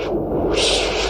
Shhh.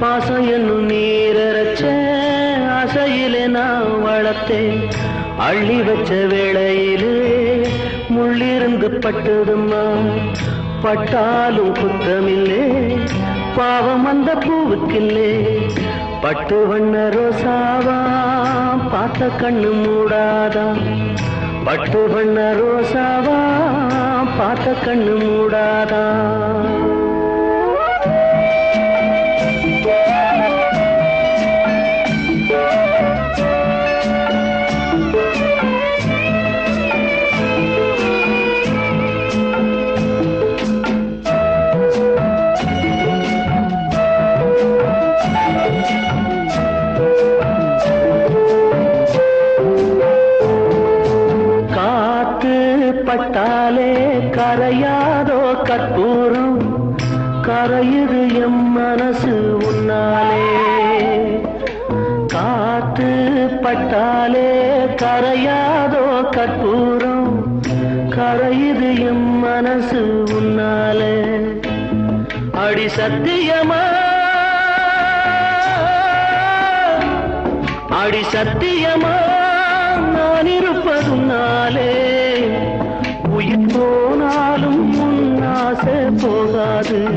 பாசம் என்னும் நீரச்ச ஆசையிலே நான் வளர்த்தேன். அள்ளி வச்ச வேளையிலே முள்ளிருந்து பட்டதும்மா பட்டாலும் குத்தமில்லே பாவம் அந்த பூவுக்கில்லே. பட்டு வண்ண ரோசாவா பார்த்த கண்ணு மூடாதா? பட்டு வண்ண ரோசாவா பார்த்த கண்ணு மூடாதா? பட்டாலே கரையாதோ கற்பூரம். கரையுது எம் மனசு உன்னாலே. காத்து பட்டாலே கரையாதோ கற்பூரம். கரையுது எம் மனசு உன்னாலே. அடி சத்தியமா? அடி சத்தியமா? நான் இருப்பதுனாலே உயிர் போனாலும் உன்னாசை போகாது.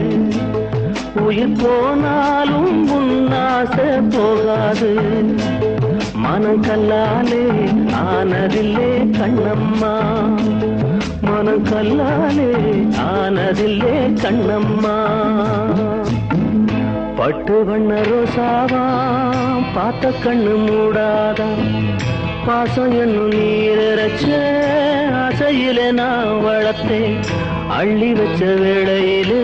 உயிர் போனாலும் உன்னாசை போகாது. மனம் கல்லாலே ஆனதில்லே கண்ணம்மா. மனம் கல்லாலே ஆனதில்லே கண்ணம்மா. பட்டு வண்ண ரோசாவா பார்த்த கண்ணு மூடாதா. பாசம் என்னும் நீரச்ச ஆசையிலே நான் வளர்த்தேன். அள்ளி வச்ச வேளையிலே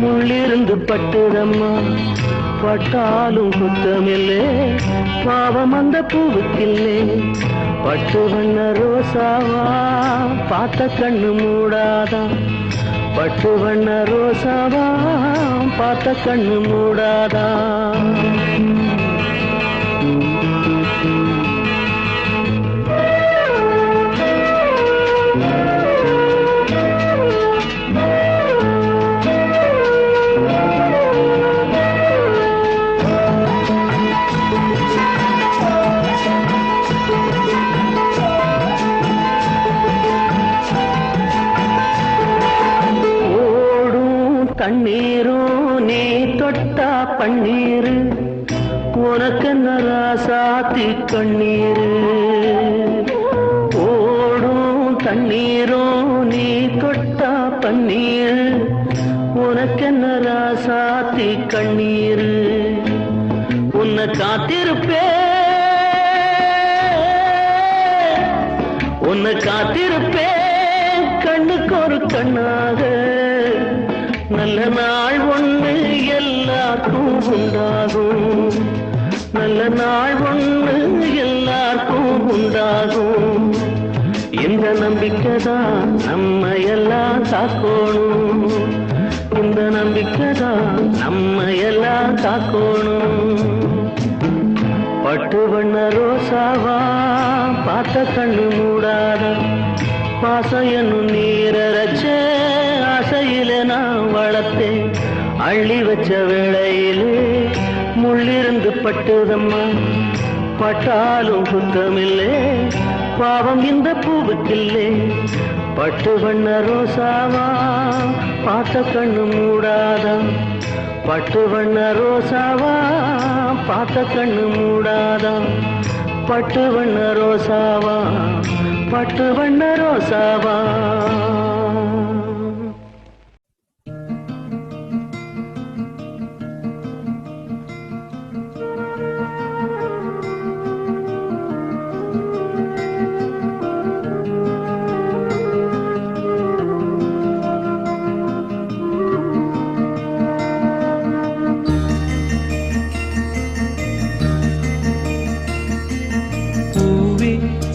முள்ளிருந்து பட்டுதம்மா. பட்டாலும் குத்தமில்லே பாவம் அந்த பூவுக்கில்லே. பட்டு வண்ண ரோசாவா பார்த்த கண்ணு மூடாதா. பட்டு வண்ண ரோசாவா பார்த்த கண்ணு மூடாதா. உன்னை காத்திருப்பேன். கண்ணுக்கு ஒரு கண்ணாக. நல்ல நாள் ஒன்று எல்லாருக்கும் உண்டாகும். நல்ல நாள் ஒன்று எல்லாருக்கும் உண்டாகும். இந்த நம்பிக்கை தான் நம்ம எல்லாம் காக்கணும் இந்த நம்பிக்கை தான் நம்ம எல்லாம் காக்கணும் பட்டு வண்ண ரோசாவா பார்த்த கண்ணு மூடாத பாசம் என்னும் நீரச்ச ஆசையில நான் வளர்த்தேன். அள்ளி வச்ச வேளையிலே முள்ளிருந்து பட்டுதம்மா பட்டாலும் குத்தமில்லே. பாவம் இந்த பூவுக்கில்லே. பட்டு வண்ண ரோசாவா பார்த்த கண்ணு மூடாதா. பட்டு வண்ண ரோசாவா பார்த்த கண்ணு மூடாதா. பட்டு வண்ண ரோசாவா பட்டு வண்ண ரோசாவா.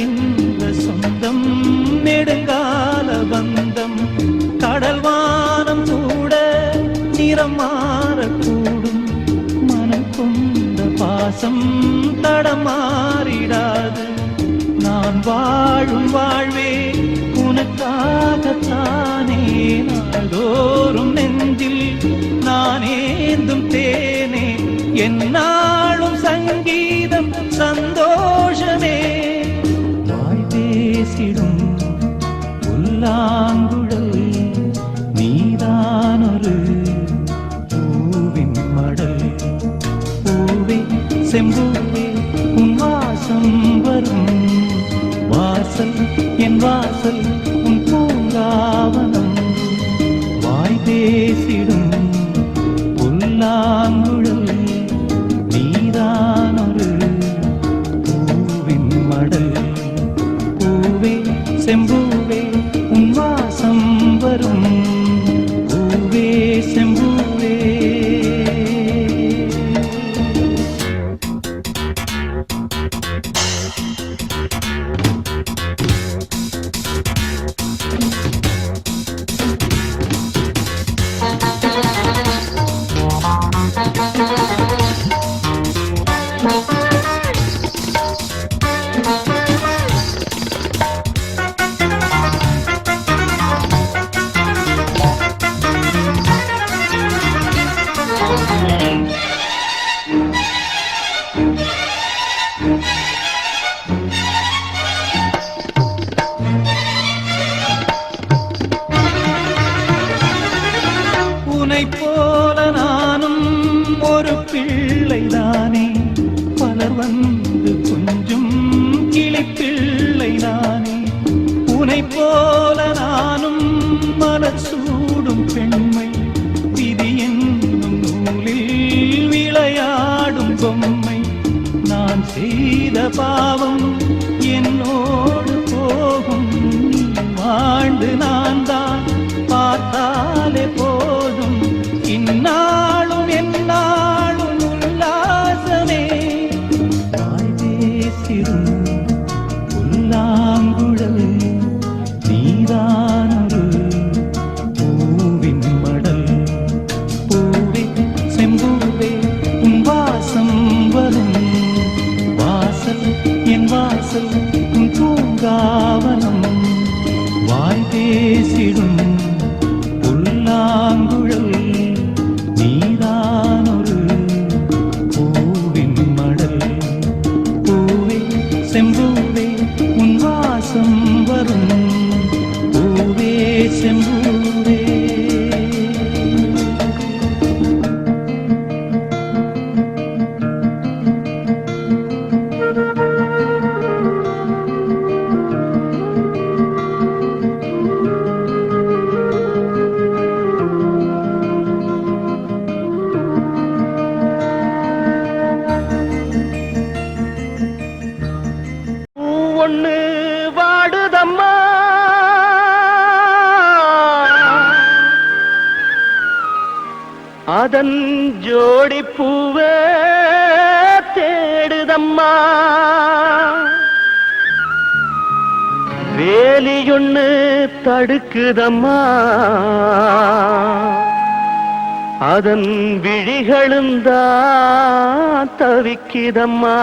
தொடர்கின்ற சொந்தம் நெடுங்கால பந்தம். கடல் வானம் கூட நிறம் மாறக்கூடும். மனம் கொண்ட பாசம் தடமாறிடாது நான் வாழும் வாழ்வே உனக்காகத்தானே. நாள்தோறும் நெஞ்சில் நான் ஏந்தும் தேனே. என்னாலும் சங்கீதம் சந்தோஷமே. பேசிடும். புல்லாங்குழல் நீதானொரு பூவின் மடல். பூவே செம்பூவே உன் வாசம் வரும். வாசல் என் வாசல் உன் பூங்காவனம். வாய் பேசி நான் செய்த பாவம் என்னோடு போகும். நீ வாழ்ந்து நான் தான் பார்த்தாலே போதும். இன்னா அதன் ஜோடி பூவே தேடுதம்மா. வேலியொன்னு தடுக்குதம்மா. அதன் விழிகளும் தான் தவிக்குதம்மா.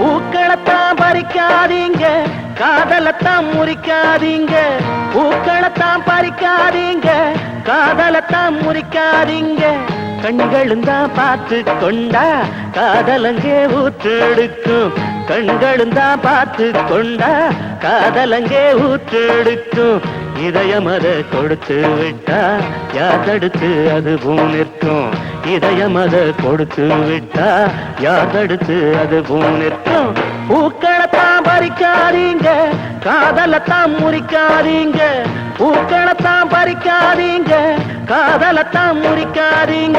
பூக்களத்தான் பறிக்காதீங்க. காதலத்தான் முறிக்காதீங்க பூக்களத்தான் பறிக்காதீங்க காதலத்தான் முறிக்காதீங்க. கண்களும் தான் பார்த்து கொண்டா காதலங்கே ஊற்றெடுக்கும். கண்களும் தான் பார்த்து கொண்டா காதலங்கே ஊற்றெடுக்கும். இதயம் அதை கொடுத்து விட்டா யார் தடுத்து அது பூ நிற்கும். இதயம் அதை கொடுத்து விட்டா யார் தடுத்து அது பூ நிற்கும். பூக்களத்தான் பறிக்காதீங்க. காதலத்தான் முறிக்காதீங்க. பூக்களைத்தான் பறிக்காதீங்க. காதலத்தான் முறிக்காதீங்க.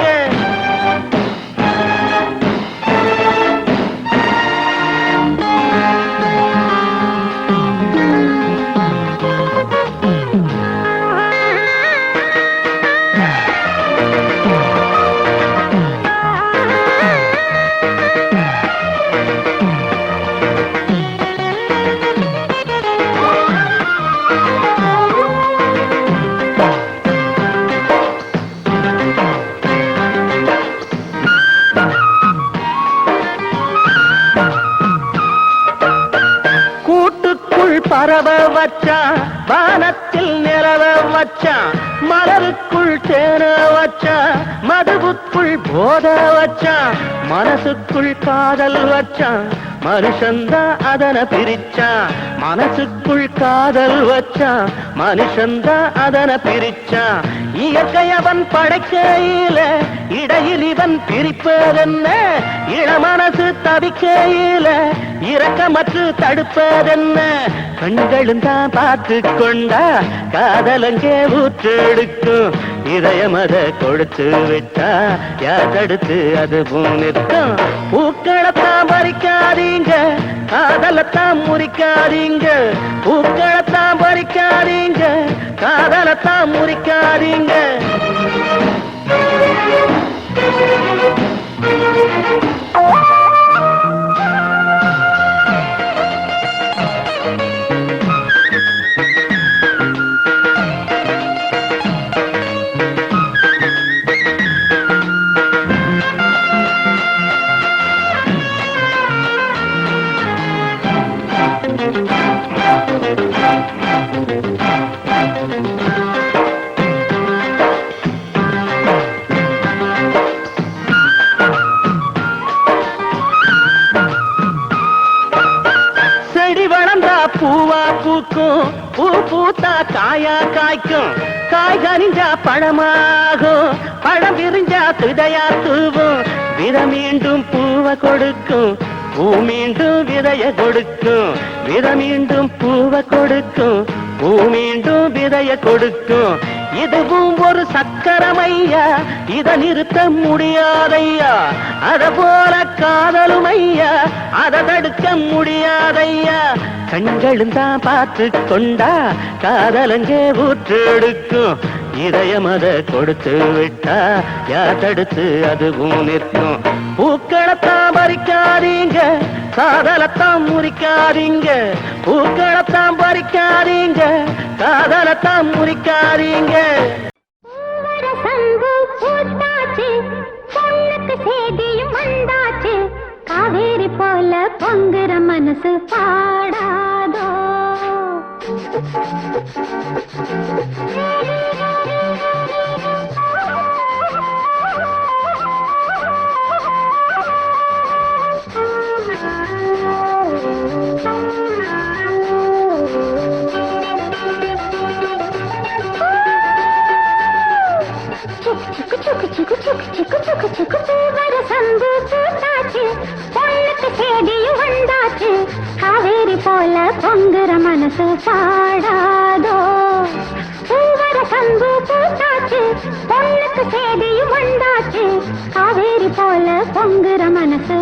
மதுவுக்குள் போத வச்சான் மனசுக்குள் காதல் வச்சான் மனுஷந்தா அதனை பிரிச்சான் மனசுக்குள் காதல் வச்சான் மனுஷந்தா அதனை பிரிச்சான். இயற்கை அவன் படைக்கையில இடையில் இவன் பிரிப்பதென்ன? இளமனசு தவிக்கையில இரக்கமற்று தடுப்பதென்ன? கண்களும் தான் பார்த்து கொண்டா காதலங்கே ஊற்றெடுக்கும். இதயம் அதை கொடுத்து விட்டா யார் தடுத்து அது நிற்கும் பூக்களைத்தான் பறிக்காதீங்க காதலத்தான் முறிக்காதீங்க பூக்களைத்தான் பறிக்காதீங்க காதலத்தான் முறிக்காதீங்க Oh! பூவா பூக்கும் பூ பூத்தா காயா காய்க்கும். காய் கனிஞ்சா பழமாகும் பழம் விரிஞ்சா துதையா தூவும். வித மீண்டும் பூவை கொடுக்கும். பூ மீண்டும் விதைய கொடுக்கும் வித மீண்டும் பூவை கொடுக்கும் பூ மீண்டும் விதைய கொடுக்கும். இதுவும் ஒரு சக்கரமையா? இத நிறுத்த முடியாதையா? அத போல காதலும் ஐயா? அதை தடுக்க முடியாதையா? கண்களும் தான் பார்த்து கொண்டா காதலங்கே ஊற்றெடுக்கும். இதயம் அதை கொடுத்து விட்டா யார் தடுத்து அதுவும் நிற்கும்? பூக்களைத்தான் பறிக்காதீங்க காதலத்தான் முறிக்காதீங்க. பூக்களைத்தான் பறிக்காதீங்க காதலத்தான் முறிக்காதீங்க. சேதியும் வந்தாச்சு. காவேரி போல பொங்குற மனசு பாடாதோ? போல பொங்குற மனசு பா பொங்குற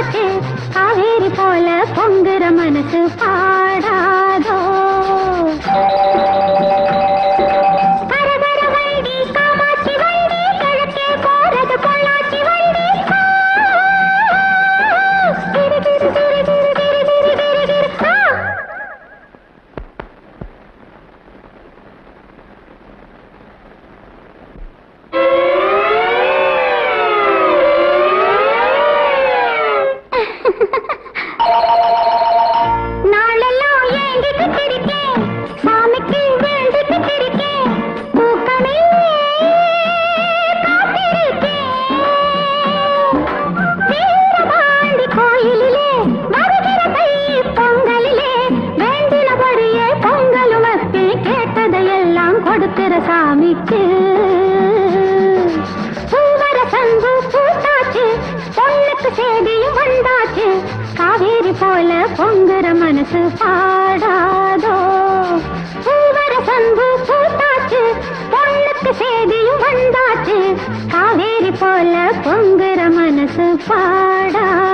காத்து காவேரி போல பொங்குற மனசு பாடாதோ? பொங்குற மனசு பாடாதோ? பூவர சந்து பூத்தாச்சு பொண்ணுக்கு சேதியும் வந்தாச்சு. காவேரி போல பொங்குற மனசு பாடாதோ